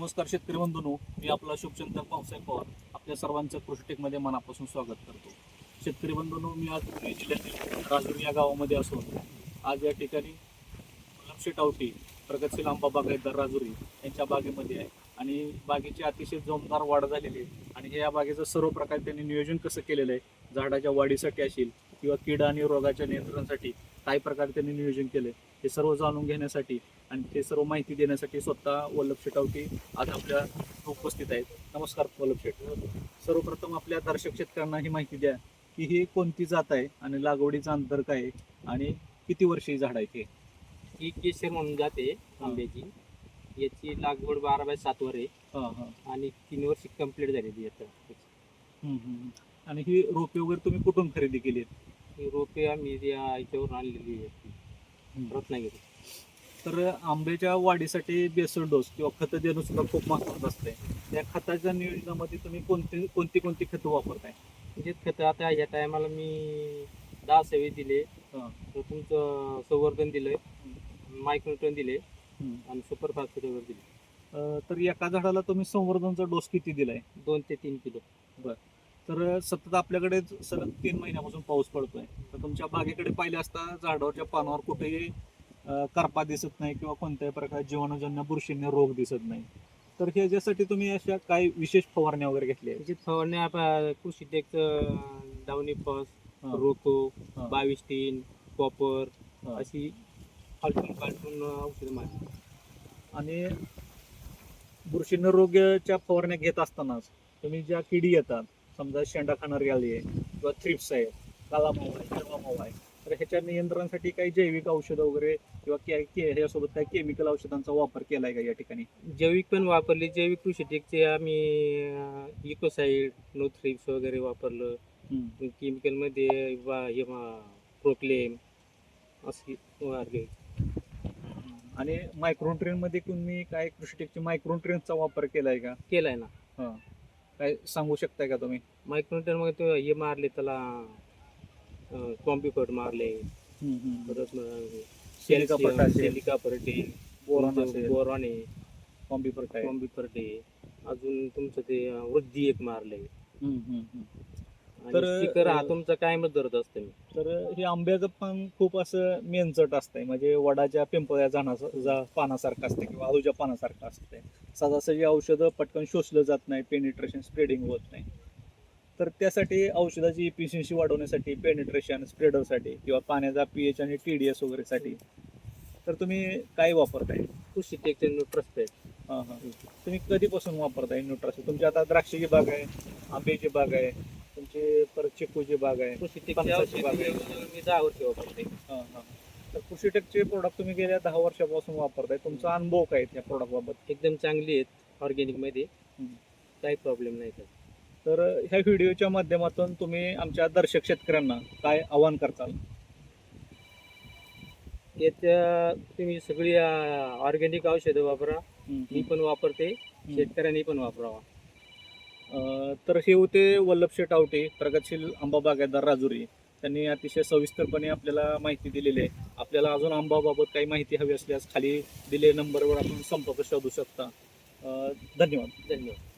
नमस्कार शेतकरी बंधूंनो मी आपला शुभचंदन पावसाहेब पवार. आपल्या सर्वांचं कृषीटेकमध्ये मनापासून स्वागत करतो. शेतकरी बंधूंनो मी आज पुणे जिल्ह्यातील राजूर या गावामध्ये असून आज या ठिकाणी लक्ष्य टावटी प्रगतशील आंबा बागायतदार राजुरी यांच्या बागेमध्ये आहे. आणि बागेची अतिशय जोमदार वाढ झालेली आहे. आणि या बागेचं सर्व प्रकारे त्यांनी नियोजन कसं केलेलं आहे झाडाच्या वाढीसाठी असेल किंवा कीड आणि रोगाच्या नियंत्रणासाठी काय प्रकारे त्यांनी नियोजन केलं हे सर्व जाणून घेण्यासाठी आणि ते सर्व माहिती देण्यासाठी स्वतः वल्लभ शेटावटी आज आपल्या उपस्थित आहेत. नमस्कार वल्लभ शेट. सर्वप्रथम आपल्या दर्शक शेतकऱ्यांना ही माहिती द्या की ही कोणती जात आहे आणि लागवडीचं अंतर काय आहे आणि किती वर्षी झाड आहे ते ही केशर म्हणून जाते आंब्याची. याची लागवड बारा बाय सात वर आहे. हां हां. आणि तीन वर्ष कंप्लीट झालेली आहे आता. आणि ही रोपे वगैरे तुम्ही कुठून खरेदी केली ही रोपे आम्ही याच्यावरून आणलेली आहे रत्नागिरी तर आंब्याच्या वाढीसाठी बेसल डोस किंवा खतं देणं सुद्धा खूप महत्वाचं असते त्या खताच्या नियोजनामध्ये तुम्ही कोणती कोणती कोणती खतं वापरताय? म्हणजे खतं आता या टायमाला मी दहा सव्वे दिले. हां. तर तुमचं संवर्धन दिलंय. मायक्रोटन दिले. आणि सुपर फास्फेट वगैरे दिले अं, तर एका झाडाला तुम्ही संवर्धनचा डोस किती दिलाय? दोन ते तीन किलो. तर सतत आपल्याकडे सलग तीन महिन्यापासून पाऊस पडतोय. तर तुमच्या बागेकडे पाहिले असता झाडावरच्या पानावर कुठेही करपा दिसत नाही किंवा कोणत्याही प्रकारे जीवाणूजन्य बुरशीने रोग दिसत नाही तर ह्याच्यासाठी तुम्ही अशा काही विशेष फवारण्या वगैरे घेतल्या आहेत? फवारण्या कृषी टेकचं डावणी फस हां, रोको हां, बावीस टीन कॉपर हां. अशी फालटून फालटून औषधं मारली आणि बुरशीने रोगाच्या फवारण्या घेत असतानाच तुम्ही ज्या किडी येतात समजा शेंडा खाणारी आली आहे किंवा थ्रिप्स आहे काला मावा आहे हिरवा मावा आहे तर ह्याच्या नियंत्रणासाठी काही जैविक औषधं वगैरे किंवा के- के- ह्याच्यासोबत काही केमिकल औषधांचा वापर केलाय का या ठिकाणी? जैविक पण वापरली. जैविक कृषी टेकचे आम्ही इकोसाईड नो थ्रिप्स वगैरे वापरलं. केमिकलमध्ये वा हे प्रोक्लेम मारली आणि मायक्रोनमध्ये तुम्ही काय कृषीटेकची मायक्रोन ट्रेनचा वापर केलाय का? केलाय ना. काय सांगू शकताय का तुम्ही? मायक्रोटरमध्ये तो हे मारले त्याला कॉम्प्युटर मारले. परत सिलिका सेलिका परटे बोरॉन असेल, बोरॉन आहे. कॉम्बिफर काय कॉम्बी परटे अजून तुमचं ते वृद्धी एक मारले. तर, हा तुमचा कायमच धरत असतं. तर हे आंब्याचं पण खूप असं मेनचट असतंय. म्हणजे वडाच्या पिंपळ्या जाण्याचं जा पानासारखं असतं किंवा आळूच्या पानासारखं असतंय. सहजासहजी औषधं पटकन शोषलं जात नाही. पेनिट्रेशन स्प्रेडिंग होत नाही. तर त्यासाठी औषधाची इफिशियन्सी वाढवण्यासाठी पेनिट्रेशन स्प्रेडरसाठी किंवा पाण्याचा पीएच आणि टी डी एस वगैरेसाठी. तर तुम्ही काय वापरताय? कृषी टेकचे न्यूट्रस्पेट हां हां. तुम्ही कधीपासून वापरताय न्यूट्रासी तुमची आता द्राक्षाची बाग आहे आंब्याची बाग आहे तुमची परत चिकूची बाग आहे कृषी टेकचे पणसाची बाग आहे. मी दहा वर्ष वापरते. हां, हां. तर कृषीटेकचे प्रोडक्ट तुम्ही गेल्या दहा वर्षापासून वापरताय. तुमचा अनुभव काय त्या प्रोडक्ट बाबत? एकदम चांगली आहेत ऑर्गॅनिकमध्ये. हम्म. काही प्रॉब्लेम नाही तर तर ह्या व्हिडिओच्या माध्यमातून तुम्ही आमच्या दर्शक शेतकऱ्यांना काय आवाहन करताल? याच्या तुम्ही सगळी ऑर्गॅनिक औषधं वापरा. मी पण वापरते. शेतकऱ्यांनी पण वापरावा. अं, तर हे होते वल्लभ शेठ आवटे प्रगतशील आंबा बागायतदार राजुरी. त्यांनी अतिशय सविस्तरपणे आपल्याला माहिती दिलेली आहे. आपल्याला अजून आंबाबाबत काही माहिती हवी असल्यास खाली दिलेल्या नंबरवर आपण संपर्क शोधू शकता. अं, धन्यवाद. धन्यवाद.